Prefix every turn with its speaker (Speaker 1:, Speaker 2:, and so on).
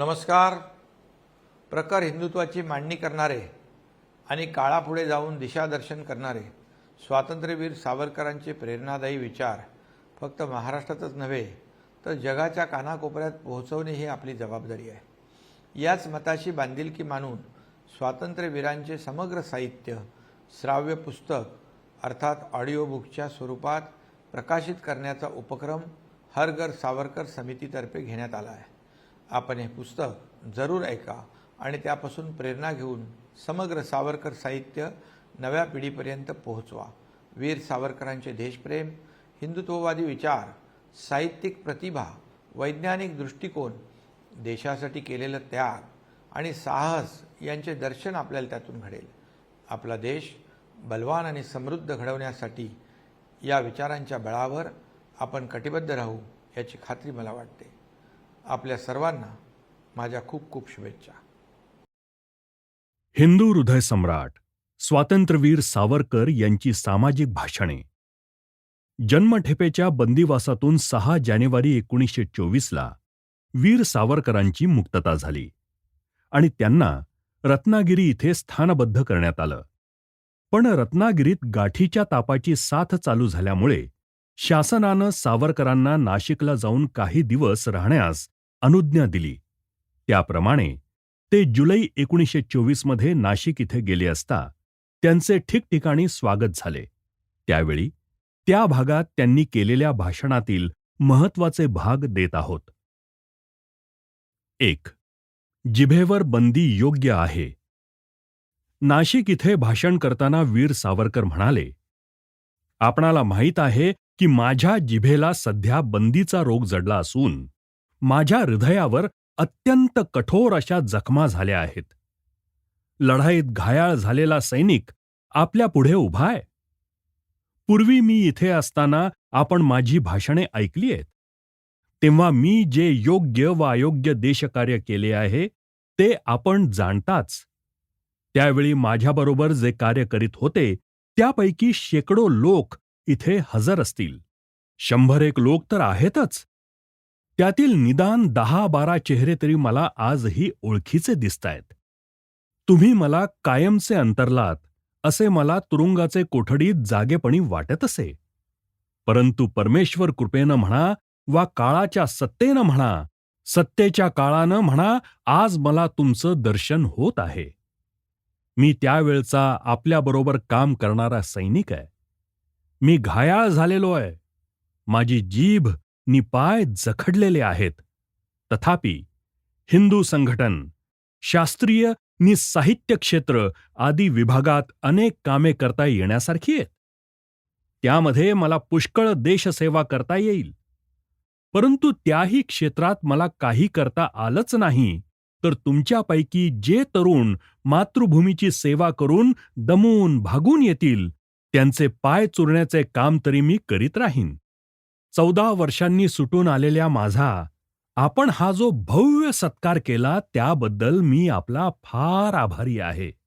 Speaker 1: नमस्कार. प्रखर हिंदुत्वाची मांडणी करणारे आणि काळापुढे जाऊन दिशादर्शन करणारे स्वातंत्र्यवीर सावरकरांचे प्रेरणादायी विचार फक्त महाराष्ट्रातच नव्हे तर जगाच्या कानाकोपऱ्यात पोहोचवणे ही आपली जबाबदारी आहे. याच मताशी बांधिलकी मानून स्वातंत्र्यवीरांचे समग्र साहित्य श्राव्य पुस्तक अर्थात ऑडिओ बुकच्या स्वरूपात प्रकाशित करण्याचा उपक्रम हरघर सावरकर समितीतर्फे घेण्यात आला आहे. आपण हे पुस्तक जरूर ऐका आणि त्यापासून प्रेरणा घेऊन समग्र सावरकर साहित्य नव्या पिढीपर्यंत पोहोचवा. वीर सावरकरांचे देशप्रेम हिंदुत्ववादी विचार साहित्यिक प्रतिभा वैज्ञानिक दृष्टिकोन देशासाठी केलेलं त्याग आणि साहस यांचे दर्शन आपल्याला त्यातून घडेल. आपला देश बलवान आणि समृद्ध घडवण्यासाठी या विचारांच्या बळावर आपण कटिबद्ध राहू याची खात्री मला वाटते. आपल्या सर्वांना माझ्या खूप खूप शुभेच्छा.
Speaker 2: हिंदू हृदय सम्राट स्वातंत्र्यवीर सावरकर यांची सामाजिक भाषणे. जन्मठेपेच्या बंदिवासातून सहा जानेवारी एकोणीसशे चोवीसला वीर सावरकरांची मुक्तता झाली आणि त्यांना रत्नागिरी इथे स्थानबद्ध करण्यात आलं. पण रत्नागिरीत गाठीच्या तापाची साथ चालू झाल्यामुळे शासनानं सावरकरांना नाशिकला जाऊन काही दिवस राहण्यास अनुज्ञा दिली. त्याप्रमाणे ते जुलै एकोणीसशे चोवीसमध्ये नाशिक इथे गेले असता त्यांचे ठिकठिकाणी स्वागत झाले. त्यावेळी त्या भागात त्यांनी केलेल्या भाषणातील महत्त्वाचे भाग देत आहोत. एक जिभेवर बंदी योग्य आहे. नाशिक इथे भाषण करताना वीर सावरकर म्हणाले आपणाला माहीत आहे की माझ्या जिभेला सध्या बंदीचा रोग जडला असून माझ्या हृदयावर अत्यंत कठोर अशा जखमा झाल्या आहेत. लढाईत घायाळ झालेला सैनिक आपल्या पुढे उभा आहे. पूर्वी मी इथे असताना आपण माझी भाषणे ऐकली आहेत. तेव्हा मी जे योग्य व अयोग्य देशकार्य केले आहे ते आपण जाणताच. त्यावेळी माझ्याबरोबर जे कार्य करीत होते त्यापैकी शेकडो लोक इथे हजर असतील. शंभर एक लोक तर आहेतच. त्यातील निदान दहा बारा चेहरे तरी मला आजही ओळखीचे दिसतायत. तुम्ही मला कायमचे अंतरलात असे मला तुरुंगाचे कोठडीत जागेपणी वाटत असे. परंतु परमेश्वर कृपेनं म्हणा वा काळाच्या सत्तेनं म्हणा सत्तेच्या काळानं म्हणा आज मला तुमचं दर्शन होत आहे. मी त्यावेळचा आपल्याबरोबर काम करणारा सैनिक आहे. मी घायाळ झालेलो आहे. माझी जीभ निपाय जखडलेले आहेत. तथापि हिंदू संघटन शास्त्रीय नि साहित्य क्षेत्र आदी विभागात अनेक कामे करता येण्यासारखी आहेत. त्यामध्ये मला पुष्कळ देशसेवा करता येईल. परंतु त्याही क्षेत्रात मला काही करता आलंच नाही तर तुमच्यापैकी जे तरुण मातृभूमीची सेवा करून दमून भागून येतील त्यांचे पाय चुरण्याचे काम तरी मी करीत राहीन. चौदा वर्षांनी सुटून आलेल्या माझा आपण हा जो भव्य सत्कार केला त्याबद्दल मी आपला फार आभारी आहे.